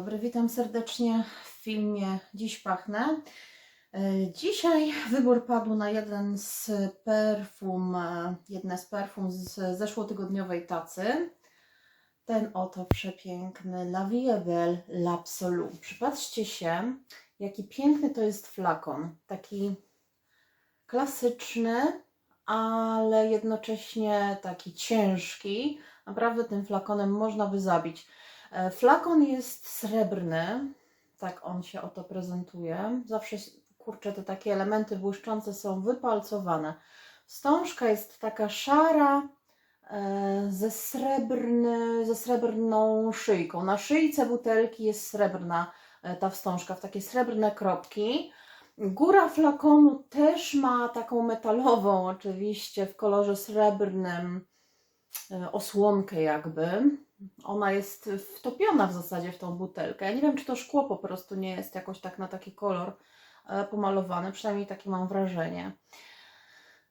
dobry, witam serdecznie w filmie Dziś Pachnę. E, Dzisiaj wybór padł na jeden z perfum, e, jedne z perfum z zeszłotygodniowej tacy. Ten oto przepiękny La Vie Belle L'Absolu. Przypatrzcie się, jaki piękny to jest flakon. Taki klasyczny, ale jednocześnie taki ciężki. Naprawdę tym flakonem można by zabić. E, Flakon jest srebrny, tak on się oto prezentuje. Zawsze, kurczę, te takie elementy błyszczące są wypalcowane. Wstążka jest taka szara, e, ze, srebrny, ze srebrną szyjką. Na szyjce butelki jest srebrna e, ta wstążka, w takie srebrne kropki. Góra flakonu też ma taką metalową, oczywiście, w kolorze srebrnym, osłonkę jakby. Ona jest wtopiona w zasadzie w tą butelkę. Ja nie wiem, czy to szkło po prostu nie jest jakoś tak na taki kolor e, pomalowane, przynajmniej takie mam wrażenie.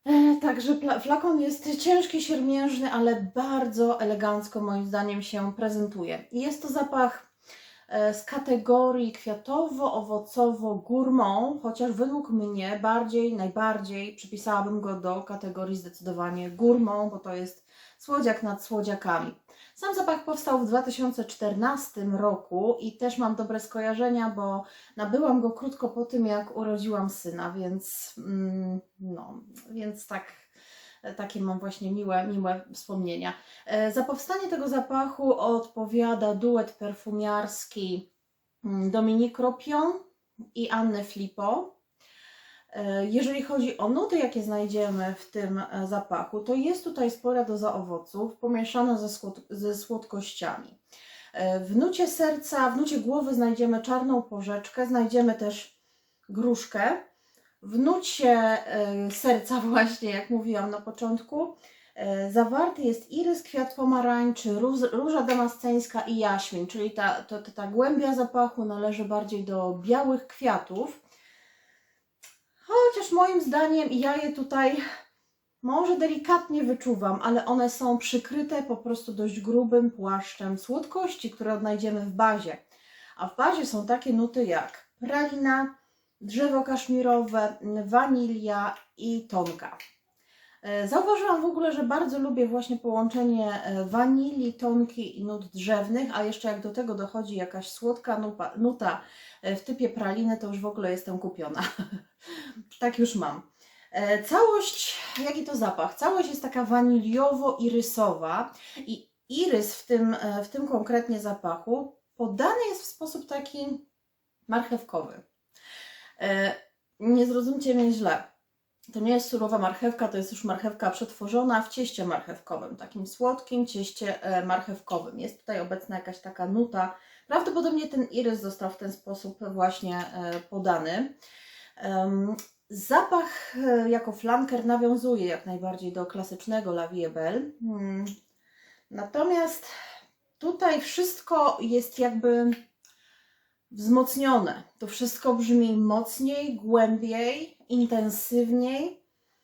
E, Także flakon jest ciężki, siermiężny, ale bardzo elegancko moim zdaniem się prezentuje. I Jest to zapach e, z kategorii kwiatowo-owocowo-gourmand, chociaż według mnie bardziej, najbardziej przypisałabym go do kategorii zdecydowanie gourmand, bo to jest słodziak nad słodziakami. Sam zapach powstał w 2014 roku i też mam dobre skojarzenia, bo nabyłam go krótko po tym, jak urodziłam syna, więc mm, no, więc tak, takie mam właśnie miłe, miłe wspomnienia. E, Za powstanie tego zapachu odpowiada duet perfumiarski mm, Dominique Ropion i Anne Flippo. E, Jeżeli chodzi o nuty, jakie znajdziemy w tym e, zapachu, to jest tutaj spora doza owoców pomieszana ze, słod ze słodkościami. E, W nucie serca, w nucie głowy znajdziemy czarną porzeczkę, znajdziemy też gruszkę. W nucie serca właśnie, jak mówiłam na początku, zawarty jest irys, kwiat pomarańczy, róż, róża damasceńska i jaśmin, czyli ta, to, ta głębia zapachu należy bardziej do białych kwiatów. Chociaż moim zdaniem ja je tutaj może delikatnie wyczuwam, ale one są przykryte po prostu dość grubym płaszczem słodkości, które odnajdziemy w bazie. A w bazie są takie nuty jak pralina, drzewo kaszmirowe, wanilia i tonka. E, Zauważyłam w ogóle, że bardzo lubię właśnie połączenie e, wanilii, tonki i nut drzewnych, a jeszcze jak do tego dochodzi jakaś słodka nuta w typie praliny, to już w ogóle jestem kupiona. tak już mam. E, Całość, jaki to zapach? Całość jest taka waniliowo-irysowa i irys w tym, e, w tym konkretnie zapachu podany jest w sposób taki marchewkowy. E, Nie zrozumcie mnie źle. To nie jest surowa marchewka, to jest już marchewka przetworzona w cieście marchewkowym, takim słodkim cieście e, marchewkowym. Jest tutaj obecna jakaś taka nuta. Prawdopodobnie ten irys został w ten sposób właśnie e, podany. Zapach e, jako flanker nawiązuje jak najbardziej do klasycznego La Vie Belle. Hmm. Natomiast tutaj wszystko jest jakby wzmocnione. To wszystko brzmi mocniej, głębiej, intensywniej.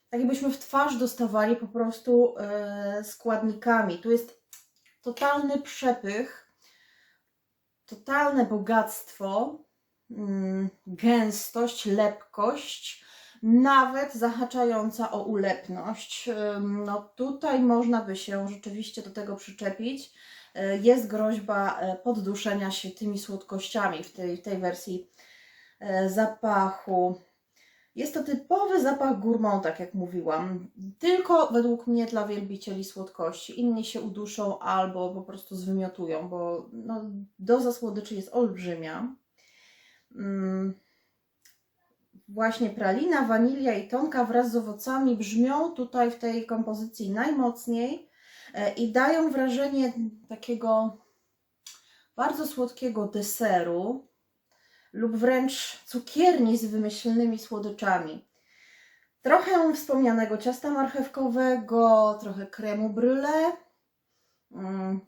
Tak jakbyśmy w twarz dostawali po prostu e, składnikami. Tu jest totalny przepych, totalne bogactwo, mm, gęstość, lepkość, nawet zahaczająca o ulepność. No tutaj można by się rzeczywiście do tego przyczepić. E, Jest groźba e, podduszenia się tymi słodkościami w tej, w tej wersji e, zapachu. Jest to typowy zapach gourmand, tak jak mówiłam. Tylko według mnie dla wielbicieli słodkości. Inni się uduszą albo po prostu zwymiotują, bo no, doza słodyczy jest olbrzymia. Mm. Właśnie pralina, wanilia i tonka wraz z owocami brzmią tutaj w tej kompozycji najmocniej e, i dają wrażenie takiego bardzo słodkiego deseru lub wręcz cukierni z wymyślnymi słodyczami. Trochę wspomnianego ciasta marchewkowego, trochę kremu brûlée, mm,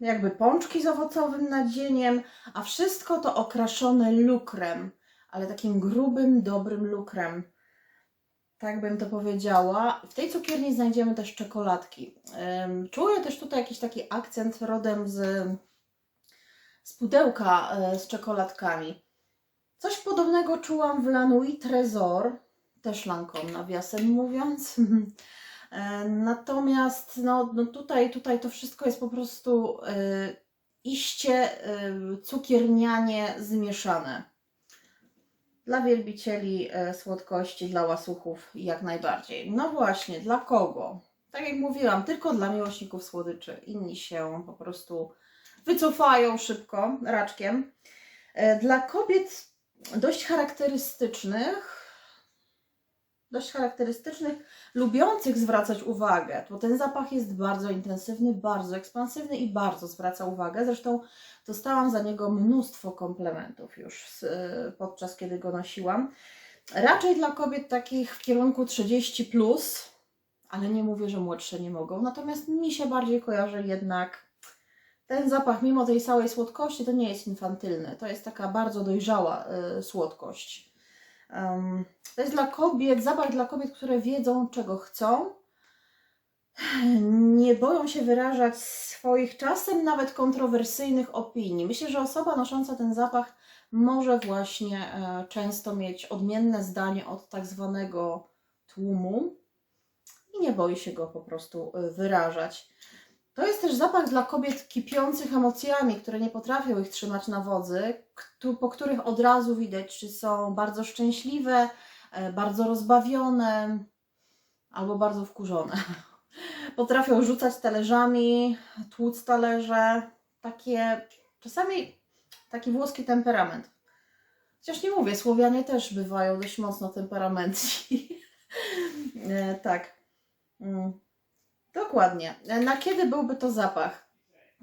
jakby pączki z owocowym nadzieniem, a wszystko to okraszone lukrem, ale takim grubym, dobrym lukrem. Tak bym to powiedziała. W tej cukierni znajdziemy też czekoladki. Czuję też tutaj jakiś taki akcent rodem z z pudełka e, z czekoladkami. Coś podobnego czułam w Lanui Trezor, też Lancome nawiasem mówiąc. E, Natomiast no, no tutaj, tutaj to wszystko jest po prostu e, iście e, cukiernianie zmieszane. Dla wielbicieli e, słodkości, dla łasuchów jak najbardziej. No właśnie, dla kogo? Tak jak mówiłam, tylko dla miłośników słodyczy. Inni się po prostu wycofają szybko, raczkiem. E, Dla kobiet dość charakterystycznych, dość charakterystycznych, lubiących zwracać uwagę, bo ten zapach jest bardzo intensywny, bardzo ekspansywny i bardzo zwraca uwagę. Zresztą dostałam za niego mnóstwo komplementów już e, podczas kiedy go nosiłam. Raczej dla kobiet takich w kierunku 30 plus, ale nie mówię, że młodsze nie mogą. Natomiast mi się bardziej kojarzy jednak ten zapach, mimo tej całej słodkości, to nie jest infantylny. To jest taka bardzo dojrzała y, słodkość. Em, to jest dla kobiet, zapach dla kobiet, które wiedzą, czego chcą. Nie boją się wyrażać swoich czasem nawet kontrowersyjnych opinii. Myślę, że osoba nosząca ten zapach może właśnie e, często mieć odmienne zdanie od tak zwanego tłumu i nie boi się go po prostu e, wyrażać. To jest też zapach dla kobiet kipiących emocjami, które nie potrafią ich trzymać na wodzy, po których od razu widać, czy są bardzo szczęśliwe, e, bardzo rozbawione albo bardzo wkurzone. Potrafią rzucać talerzami, tłuc talerze, takie czasami taki włoski temperament. Chociaż nie mówię, Słowianie też bywają dość mocno temperamenci. E, tak. Mm. Dokładnie. Na kiedy byłby to zapach?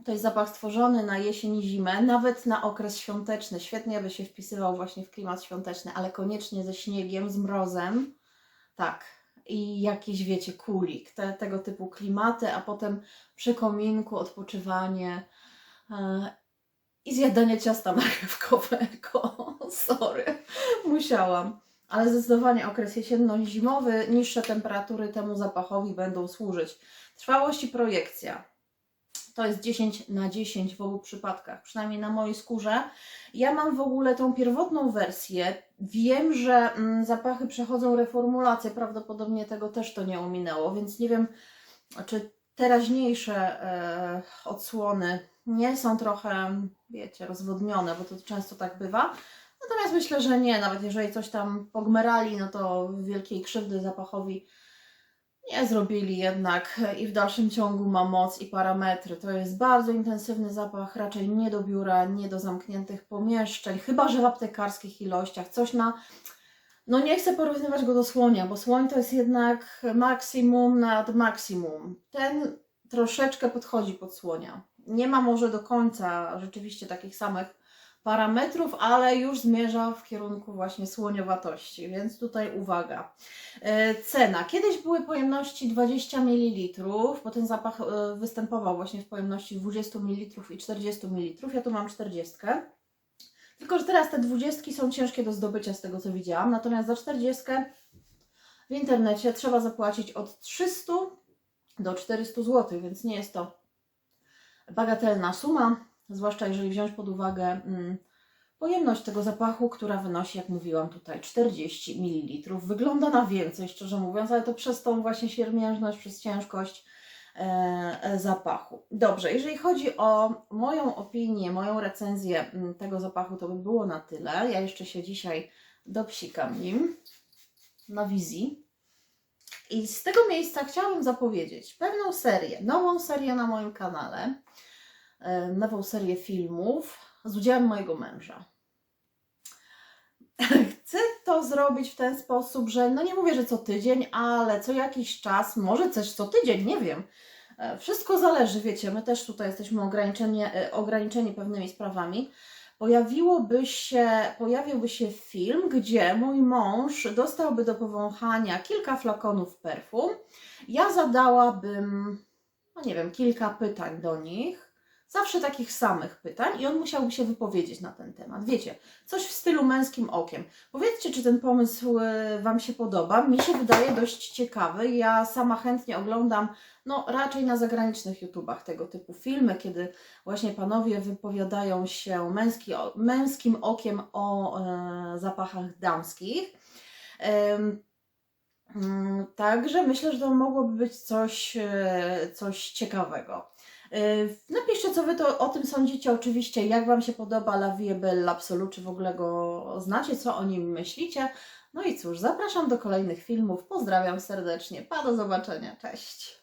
To jest zapach stworzony na jesień i zimę, nawet na okres świąteczny. Świetnie by się wpisywał właśnie w klimat świąteczny, ale koniecznie ze śniegiem, z mrozem. Tak. I jakieś, wiecie, kulik, te, tego typu klimaty, a potem przy kominku odpoczywanie e, i zjadanie ciasta marchewkowego. Sorry, musiałam. Ale zdecydowanie okres jesienno-zimowy, niższe temperatury temu zapachowi będą służyć. Trwałość i projekcja. To jest 10 na 10 w obu przypadkach, przynajmniej na mojej skórze. Ja mam w ogóle tą pierwotną wersję. Wiem, że mm, zapachy przechodzą reformulację, prawdopodobnie tego też to nie ominęło, więc nie wiem, czy teraźniejsze e, odsłony nie są trochę, wiecie, rozwodnione, bo to często tak bywa. Natomiast myślę, że nie, nawet jeżeli coś tam pogmerali, no to wielkiej krzywdy zapachowi nie zrobili jednak i w dalszym ciągu ma moc i parametry. To jest bardzo intensywny zapach, raczej nie do biura, nie do zamkniętych pomieszczeń, chyba że w aptekarskich ilościach. Coś na. No nie chcę porównywać go do słonia, bo słoń to jest jednak maksimum nad maksimum. Ten troszeczkę podchodzi pod słonia. Nie ma może do końca rzeczywiście takich samych parametrów, ale już zmierza w kierunku właśnie słoniowatości, więc tutaj uwaga. E, Cena. Kiedyś były pojemności 20 ml, bo ten zapach e, występował właśnie w pojemności 20 ml i 40 ml. Ja tu mam 40. Tylko, że teraz te 20 są ciężkie do zdobycia z tego co widziałam, natomiast za 40 w internecie trzeba zapłacić od 300 do 400 zł, więc nie jest to bagatelna suma, zwłaszcza jeżeli wziąć pod uwagę mm, pojemność tego zapachu, która wynosi, jak mówiłam tutaj, 40 ml. Wygląda na więcej, szczerze mówiąc, ale to przez tą właśnie siermiężność, przez ciężkość e, e, zapachu. Dobrze, jeżeli chodzi o moją opinię, moją recenzję mm, tego zapachu, to by było na tyle. Ja jeszcze się dzisiaj dopsikam nim na wizji. I z tego miejsca chciałabym zapowiedzieć pewną serię, nową serię na moim kanale, nową serię filmów z udziałem mojego męża. Chcę to zrobić w ten sposób, że no nie mówię, że co tydzień, ale co jakiś czas, może też co tydzień, nie wiem. E, Wszystko zależy, wiecie, my też tutaj jesteśmy ograniczeni, e, ograniczeni pewnymi sprawami. Pojawiłoby się, pojawiłby się film, gdzie mój mąż dostałby do powąchania kilka flakonów perfum. Ja zadałabym, no nie wiem, kilka pytań do nich zawsze takich samych pytań i on musiałby się wypowiedzieć na ten temat. Wiecie, coś w stylu męskim okiem. Powiedzcie, czy ten pomysł e, Wam się podoba. Mi się wydaje dość ciekawy. Ja sama chętnie oglądam, no raczej na zagranicznych YouTubach tego typu filmy, kiedy właśnie panowie wypowiadają się męski, męskim okiem o e, zapachach damskich. Mm, Także myślę, że to mogłoby być coś, e, coś ciekawego. E, Napiszcie, co Wy to o tym sądzicie. Oczywiście, jak Wam się podoba La Vie Belle Absolu, czy w ogóle go znacie, co o nim myślicie. No i cóż, zapraszam do kolejnych filmów. Pozdrawiam serdecznie. Pa, do zobaczenia. Cześć.